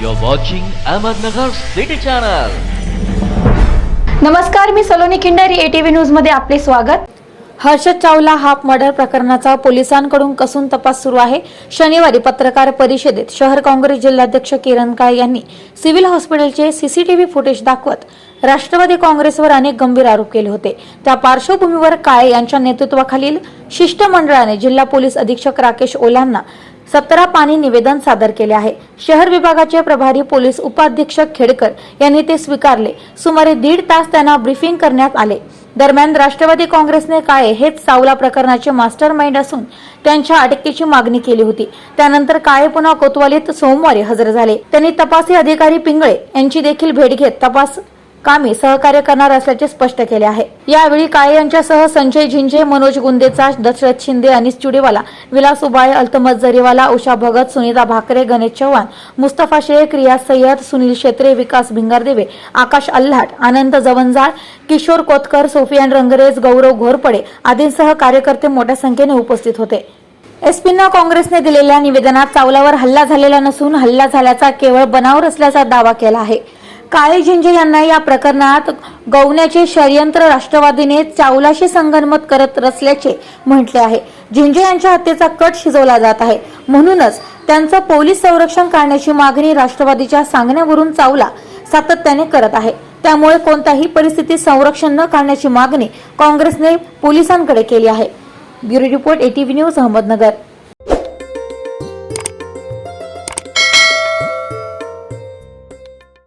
You're watching Ahmednagar City Channel. नमस्कार मी Saloni Khindari ATV न्यूजमध्ये आपले स्वागत. हर्षद चावला हाफ मर्डर प्रकरणाचा पोलिसांकडून कसून तपास सुरू आहे. शनिवारी पत्रकार परिषदेत शहर काँग्रेस जिल्हाध्यक्ष किरण काळे यांनी सिव्हिल हॉस्पिटलचे सीसीटीव्ही फुटेज दाखवत राष्ट्रवादी काँग्रेसवर अनेक गंभीर आरोप केले होते. त्या पार्श्वभूमीवर काळे यांच्या नेतृत्वाखालील शिष्टमंडळाने जिल्हा पोलीस अधीक्षक राकेश ओलांना सतरा पाणी निवेदन सादर केले आहे. शहर विभागाचे प्रभारी पोलीस उपाधीक्षक खेडकर यांनी ते स्वीकारले. सुमारे दीड तास त्यांना ब्रीफिंग करण्यात आले. दरम्यान राष्ट्रवादी काँग्रेसने काळे हेच सावला प्रकरणाचे मास्टर माइंड असून त्यांच्या अटकेची मागणी केली होती. त्यानंतर काळे पुन्हा कोतवालीत सोमवारी हजर झाले. त्यांनी तपासी अधिकारी पिंगळे यांची देखील भेट घेत तपास कामी सहकार्य करणार असल्याचे स्पष्ट केले आहे. यावेळी काळे यांच्यासह संजय झिंजे मनोज गुंदेचा दशरथ शिंदे अनिस चुडेवाला विलास उबाळे अल्तमत जरीवाला उषा भगत सुनीता भाकरे गणेश चव्हाण मुस्तफा शेख रियाज सय्यद सुनील शेत्रे विकास भिंगारदेवे आकाश अल्हाट आनंद जवंजाळ किशोर कोतकर सोफियान रंगरेज गौरव घोरपडे आदींसह कार्यकर्ते मोठ्या संख्येने उपस्थित होते. एसपींना काँग्रेसने दिलेल्या निवेदनात चावलावर हल्ला झालेला नसून हल्ला झाल्याचा केवळ बनावर असल्याचा दावा केला आहे. काळे झिंजे यांना या प्रकरणात गवण्याचे षडयंत्र राष्ट्रवादीने चावलाशी संगनमत करत असल्याचे म्हटले आहे. झिंजे यांच्या हत्येचा कट शिजवला जात आहे. म्हणूनच त्यांचं पोलीस संरक्षण करण्याची मागणी राष्ट्रवादीच्या सांगण्यावरून चावला सातत्याने करत आहे. त्यामुळे कोणत्याही परिस्थितीत संरक्षण न करण्याची मागणी काँग्रेसने पोलिसांकडे केली आहे. Bureau report ATV news Ahmednagar.